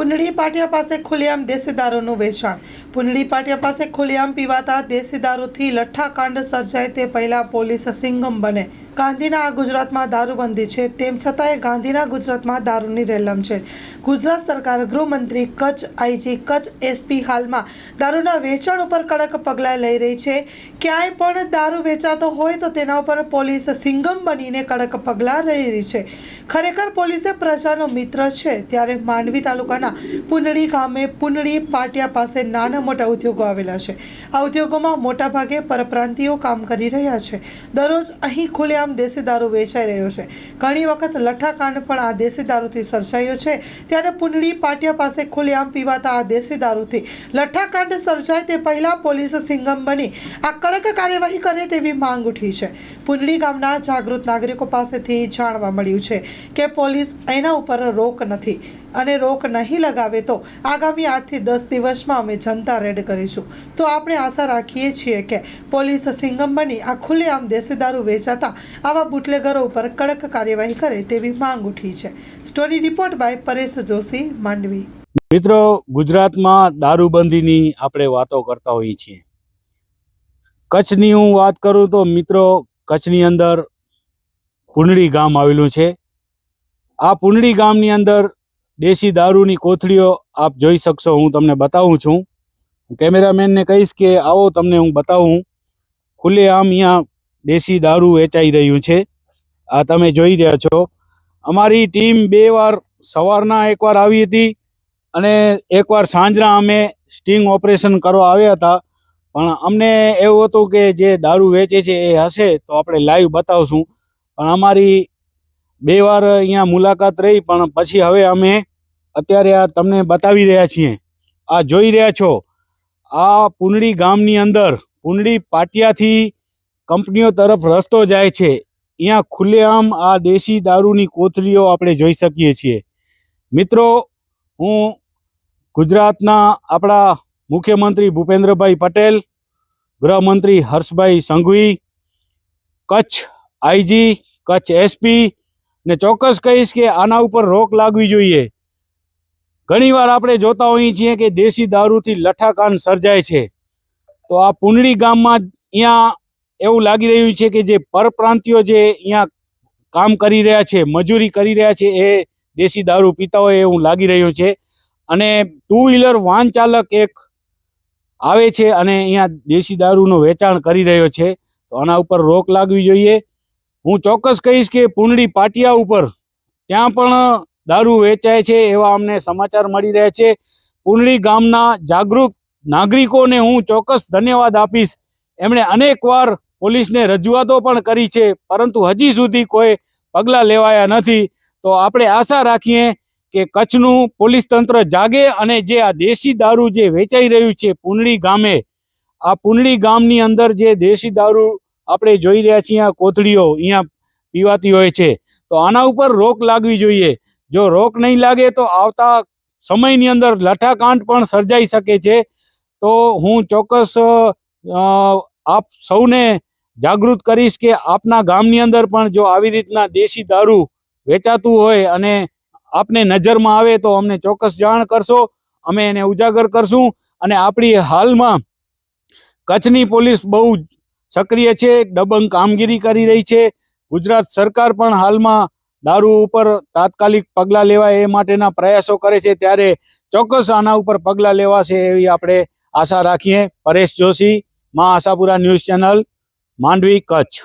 પુનડી પાટિયા પાસે ખુલ્લેઆમ દેશી દારૂનું વેચાણ. પુનડી પાટિયા પાસે ખુલ્લેઆમ પીવાતા દેશી દારૂથી લઠ્ઠાકાંડ સર્જાય તે પહેલાં પોલીસ સિંગમ બને. ગાંધીના આ ગુજરાતમાં દારૂબંધી છે, તેમ છતાંય ગાંધીના ગુજરાતમાં દારૂની રેલમ છે. ગુજરાત સરકાર ગૃહમંત્રી કચ્છ આઈજી કચ્છ એસપી હાલમાં દારૂના વેચાણ ઉપર કડક પગલાં લઈ રહી છે. ક્યાંય પણ દારૂ વેચાતો હોય તો તેના ઉપર પોલીસ સિંગમ બનીને કડક પગલાં લઈ રહી છે. ખરેખર પોલીસે પ્રજાનો મિત્ર છે, ત્યારે માંડવી તાલુકાના પુનડી ગામે પુનડી પાટિયા પાસે નાના મોટા ઉદ્યોગો આવેલા છે. આ ઉદ્યોગોમાં મોટાભાગે પરપ્રાંતિઓ કામ કરી રહ્યા છે. દરરોજ અહીં ખુલ્લેઆમ દેશી દારૂ વેચાઈ રહ્યો છે. ઘણી વખત લઠ્ઠાકાંડ પણ આ દેશી દારૂથી સર્જાયો છે. ત્યારે પુંડળી પાટિયા પાસે ખુલ્લેઆમ પીવાતા આ દેશી દારૂથી લઠ્ઠાકાંડ સર્જાય તે પહેલાં પોલીસ સિંગમ બની. આ કડક કાર્યવાહી કરે તેવી માંગ ઉઠી છે. પુંડળી ગામના જાગૃત નાગરિકો પાસેથી જાણવા મળ્યું છે કે પોલીસ એના ઉપર રોક નથી. અને રોક નહીં લગાવે તો આગામી આઠથી દસ દિવસમાં અમે જનતા રેડ કરીશું. તો આપણે આશા રાખીએ છીએ કે પોલીસ સિંગમ બની આ ખુલ્લેઆમ દેશી દારૂ વેચાતા આવા બુટલેગરો ઉપર કડક કાર્યવાહી કરે તેવી માંગ ઉઠી છે. Story report by Paresh Joshi, Mandvi. મિત્રો, ગુજરાતમાં દારૂબંધીની આપણે વાતો કરતા હોઈએ છીએ. કચ્છની હું વાત કરું તો મિત્રો, કચ્છની અંદર પુંડળી ગામ આવેલું છે. આ પુંડળી ગામની અંદર દેશી દારૂની કોથળીઓ આપ જોઈ શકશો, હું તમને બતાવું છું. હું કેમેરામેનને કહીશ કે આવો તમને હું બતાવું. ખુલ્લેઆમ અહીંયા દેશી દારૂ વેચાઈ રહ્યું છે. આ તમે જોઈ રહ્યા છો. અમારી ટીમ બે વાર સવારના એકવાર આવી હતી અને એકવાર સાંજના અમે સ્ટિંગ ઓપરેશન કરવા આવ્યા હતા. પણ અમને એવું હતું કે જે દારૂ વેચે છે એ હશે તો આપણે લાઈવ બતાવશું. પણ અમારી બે વાર અહીંયા મુલાકાત રહી, પણ પછી હવે અમે અત્યારે આ તમને બતાવી રહ્યા છીએ. આ જોઈ રહ્યા છો, આ પુનડી ગામની અંદર પુનડી પાટિયાથી કંપનીઓ તરફ રસ્તો જાય છે. અહીંયા ખુલ્લેઆમ આ દેશી દારૂની કોથળીઓ આપણે જોઈ શકીએ છીએ. મિત્રો, હું ગુજરાતના આપણા મુખ્યમંત્રી ભૂપેન્દ્રભાઈ પટેલ, ગૃહમંત્રી હર્ષભાઈ સંઘવી, કચ્છ આઈજી, કચ્છ એસપી ને ચોક્કસ કહીશ કે આના ઉપર રોક લાગવી જોઈએ. ઘણીવાર આપણે જોતા હોઈએ છીએ કે દેશી દારૂથી લઠાકાન સર્જાય છે. તો આ પુંડળી ગામમાં અહીંયા એવું લાગી રહ્યું છે કે જે પરપ્રાંતિયો જે અહીંયા કામ કરી રહ્યા છે, મજૂરી કરી રહ્યા છે, એ દેશી દારૂ પીતા હોય એવું લાગી રહ્યું છે. અને ટુ વ્હીલર વાહન ચાલક એક આવે છે અને અહીંયા દેશી દારૂનું વેચાણ કરી રહ્યો છે. તો આના ઉપર રોક લાગવી જોઈએ. હું ચોક્કસ કહીશ કે પુંડળી પાટિયા ઉપર ત્યાં પણ દારૂ વેચાય છે એવા અમને સમાચાર મળી રહ્યા છે. પુનડી ગામના જાગૃત નાગરિકોને હું ચોક્કસ ધન્યવાદ આપીશ. એમણે અનેકવાર પોલીસને રજૂઆતો પણ કરી છે, પરંતુ હજી સુધી કોઈ પગલાં લેવાયા નથી. તો આપણે આશા રાખીએ કે કચ્છનું પોલીસ તંત્ર જાગે અને જે આ દેશી દારૂ જે વેચાઈ રહ્યું છે પુનડી ગામે, આ પુનડી ગામની અંદર જે દેશી દારૂ આપણે જોઈ રહ્યા છીએ કોથળીઓ અહીંયા પીવાતી હોય છે. તો આના ઉપર રોક લાગવી જોઈએ. જો રોક નહીં લાગે તો આવતા સમયની અંદર લઠ્ઠાકાંડ પણ સર્જાઈ શકે છે. તો હું ચોક્કસ આપ સૌને જાગૃત કરીશ કે આપના ગામની અંદર પણ જો આવી રીતના દેશી દારૂ વેચાતું હોય અને આપને નજરમાં આવે તો અમને ચોક્કસ જાણ કરશો. અમે એને ઉજાગર કરશું અને આપણી હાલમાં કચ્છની પોલીસ બહુ સક્રિય છે દબંગ કામગીરી કરી રહી છે. ગુજરાત સરકાર પણ હાલમાં દારૂ ઉપર તાત્કાલિક પગલાં લેવાય એ માટેના પ્રયાસો કરે છે, ત્યારે ચોક્કસ આના ઉપર પગલાં લેવાશે એવી આપણે આશા રાખીએ. Paresh Joshi, Maa Ashapura news channel, Mandvi Kutch.